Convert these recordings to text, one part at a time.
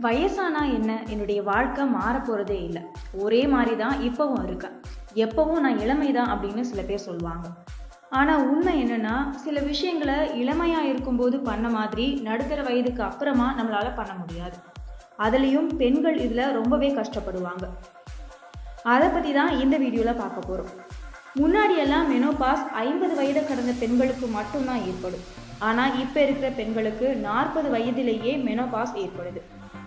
வயசானா என்ன? என்னுடைய வாழ்க்கை மாறப்போகிறதே இல்லை. ஒரே மாதிரி தான் இப்போவும் இருக்கேன். எப்போவும் நான் இளமை தான் அப்படின்னு சில பேர் சொல்லுவாங்க. ஆனால் உண்மை என்னென்னா சில விஷயங்களை இளமையாக இருக்கும்போது பண்ண மாதிரி நடுத்தர வயதுக்கு அப்புறமா நம்மளால் பண்ண முடியாது. அதுலேயும் பெண்கள் இதில் ரொம்பவே கஷ்டப்படுவாங்க. அதை பற்றி தான் இந்த வீடியோவில் பார்க்க போகிறோம் முன்னாடியெல்லாம் மெனோபாஸ் ஐம்பது வயதை கடந்த பெண்களுக்கு மட்டும்தான் ஏற்படும். ஆனால் இப்போ இருக்கிற பெண்களுக்கு நாற்பது வயதிலேயே மெனோபாஸ் ஏற்படுது.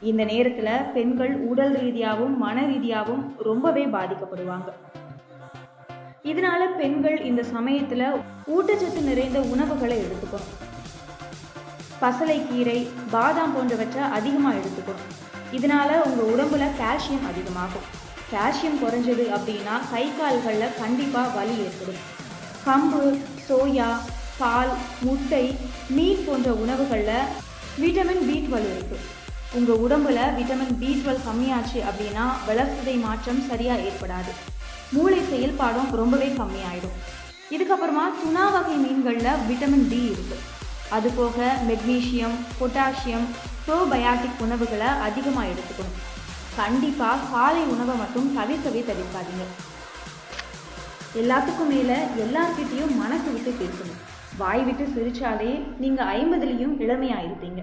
இந்த நேரத்தில் பெண்கள் உடல் ரீதியாகவும் மன ரீதியாகவும் ரொம்பவே பாதிக்கப்படுவாங்க. இதனால பெண்கள் இந்த சமயத்தில் ஊட்டச்சத்து நிறைந்த உணவுகளை எடுத்துக்கணும். பசலைக்கீரை பாதாம் போன்றவற்றை அதிகமாக எடுத்துக்கணும். இதனால உங்கள் உடம்புல கால்சியம் அதிகமாகும். கால்சியம் குறைஞ்சது அப்படின்னா கை கால்களில் கண்டிப்பாக வலி ஏற்படும். கம்பு சோயா பால் முட்டை மீன் போன்ற உணவுகளில் விட்டமின் பி டுவெல் இருக்குது உங்கள் உடம்புல விட்டமின் பி டுவெல் கம்மியாச்சு அப்படின்னா வளர்சிதை மாற்றம் சரியாக ஏற்படாது. மூளை செயல்பாடும் ரொம்பவே கம்மியாயிடும். இதுக்கப்புறமா துணா வகை மீன்களில் விட்டமின் டி இருக்குது அது போக மெக்னீஷியம் பொட்டாசியம் ப்ரோபயாட்டிக் உணவுகளை அதிகமாக எடுத்துக்கணும். கண்டிப்பாக காலை உணவை மட்டும் தவிர்க்கவே தவிர்க்காதீங்க. எல்லாத்துக்கும் மேலே எல்லார்கிட்டேயும் மனசு விட்டு பேசணும் வாய் விட்டு சிரிச்சாலே நீங்கள் ஐம்பதுலேயும் இளமையாக இருப்பீங்க